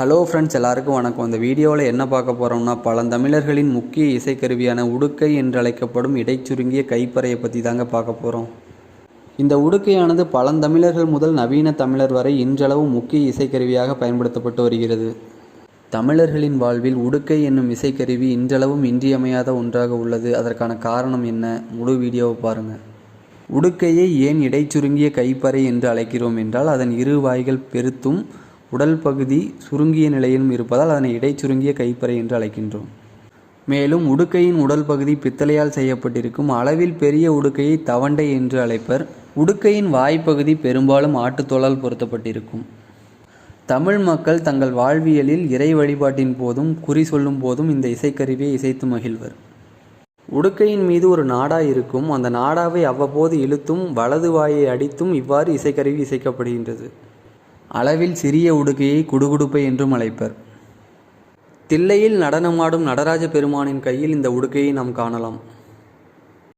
Hello friends எல்லாருக்கும் வணக்கம். இந்த வீடியோவில் என்ன பார்க்க போகிறோம்னா பழந்தமிழர்களின் முக்கிய இசைக்கருவியான உடுக்கை என்று அழைக்கப்படும் இடைச்சுருங்கிய கைப்பறையை பற்றி தாங்க பார்க்க போகிறோம் இந்த உடுக்கையானது பழந்தமிழர்கள் முதல் நவீன தமிழர் வரை இன்றளவும் முக்கிய இசைக்கருவியாக பயன்படுத்தப்பட்டு வருகிறது. தமிழர்களின் வாழ்வில் உடுக்கை என்னும் இசைக்கருவி இன்றளவும் இன்றியமையாத ஒன்றாக உள்ளது. அதற்கான காரணம் என்ன? முழு வீடியோவை பாருங்கள் உடுக்கையை ஏன் இடைச்சுருங்கிய கைப்பறை என்று அழைக்கிறோம் என்றால் அதன் இரு வாய்கள் பெருத்தும் உடல் பகுதி சுருங்கிய நிலையிலும் இருப்பதால் அதனை இடைச்சுருங்கிய கைப்பறை என்று அழைக்கின்றோம். மேலும் உடுக்கையின் உடல் பகுதி பித்தளையால் செய்யப்பட்டிருக்கும் அளவில் பெரிய உடுக்கையை தவண்டை என்று அழைப்பர். உடுக்கையின் வாய்ப்பகுதி பெரும்பாலும் ஆட்டுத்தோலால் பொருத்தப்பட்டிருக்கும். தமிழ் மக்கள் தங்கள் வாழ்வியலில் இறை வழிபாட்டின் போதும் குறி சொல்லும் போதும் இந்த இசைக்கருவியை இசைத்து மகிழ்வர். உடுக்கையின் மீது ஒரு நாடா இருக்கும். அந்த நாடாவை அவ்வப்போது இழுத்தும் வலது வாயை அடித்தும் இவ்வாறு இசைக்கருவி இசைக்கப்படுகின்றது. அளவில் சிறிய உடுக்கையை குடுகுடுப்பை என்றும் அழைப்பர். தில்லையில் நடனமாடும் நடராஜ பெருமானின் கையில் இந்த உடுக்கையை நாம் காணலாம்.